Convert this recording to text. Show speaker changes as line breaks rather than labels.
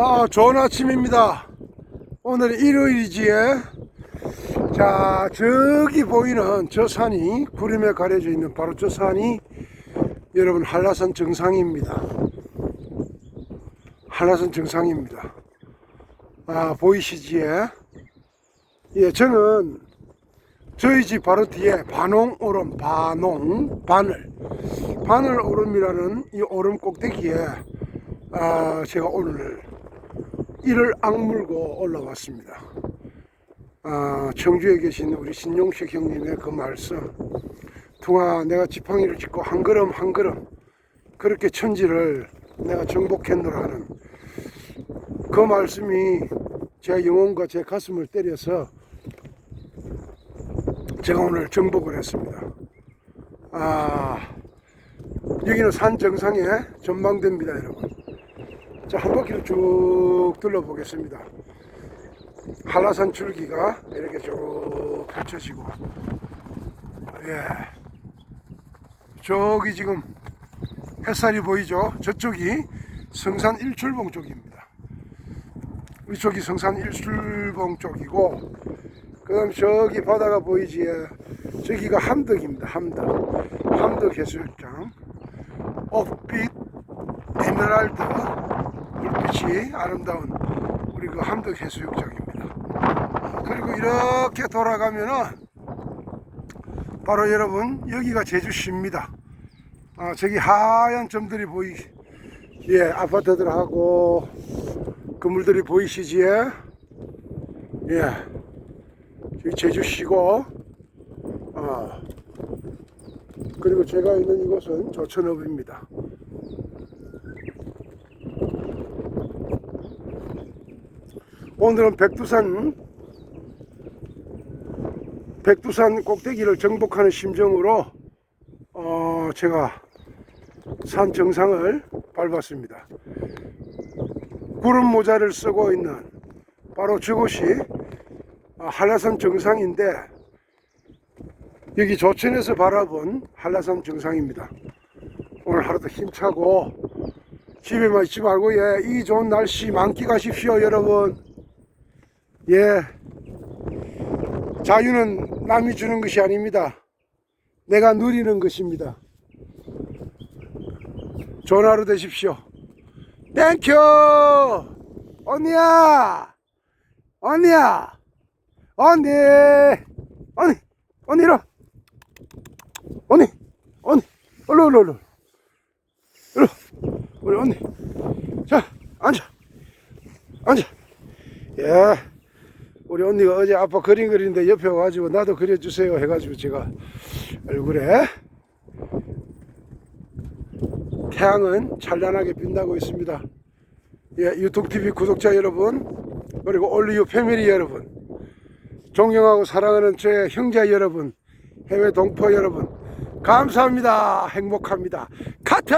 아, 좋은 아침입니다. 오늘 일요일이지에. 자, 저기 보이는 저 산이 구름에 가려져 있는 바로 저 산이 여러분 한라산 정상입니다. 한라산 정상입니다. 아, 보이시지에? 예, 저는 저희 집 바로 뒤에 반홍 오름, 반홍, 바늘, 바늘 오름이라는 이 오름 꼭대기에 아, 제가 오늘 이를 악물고 올라왔습니다. 아, 청주에 계신 우리 신용식 형님의 그 말씀, 퉁아 내가 지팡이를 짚고 한 걸음 한 걸음 그렇게 천지를 내가 정복했노라 하는 그 말씀이 제 영혼과 제 가슴을 때려서 제가 오늘 정복을 했습니다. 아, 여기는 산 정상에 전망대입니다, 여러분. 자, 한 바퀴를 쭉 둘러보겠습니다. 한라산 줄기가 이렇게 쭉 펼쳐지고, 예. 저기 지금 햇살이 보이죠? 저쪽이 성산 일출봉 쪽입니다. 이쪽이 성산 일출봉 쪽이고, 그 다음 저기 바다가 보이지? 예. 저기가 함덕입니다. 함덕. 함덕 해수욕장. 옥빛, 에메랄드, 불빛이 아름다운 우리 그 함덕 해수욕장입니다. 아, 그리고 이렇게 돌아가면은 바로 여러분 여기가 제주시입니다. 아, 저기 하얀 점들이 보이, 예, 아파트들하고 건물들이 보이시지? 예. 저기 제주시고, 아, 그리고 제가 있는 이곳은 조천읍입니다. 오늘은 백두산, 백두산 꼭대기를 정복하는 심정으로, 어, 제가 산 정상을 밟았습니다. 구름 모자를 쓰고 있는 바로 저곳이 아, 한라산 정상인데 여기 조천에서 바라본 한라산 정상입니다. 오늘 하루도 힘차고 집에만 있지 말고 예, 이 좋은 날씨 만끽하십시오 여러분. 예. 자유는 남이 주는 것이 아닙니다. 내가 누리는 것입니다. 하루 되십시오. 땡큐! 언니야! 언니야! 언니! 언니! 언니 와. 언니! 언니! 얼른 얼른 얼른 얼른 우리 언니 자 앉아 앉아 예 우리 언니가 어제 아빠 그림 그리는데 옆에 와가지고 나도 그려주세요 해가지고 제가 얼굴에 태양은 찬란하게 빛나고 있습니다 예 유통TV 구독자 여러분 그리고 올리유 패밀리 여러분 존경하고 사랑하는 제 형제 여러분, 해외 동포 여러분, 감사합니다. 행복합니다. 카트!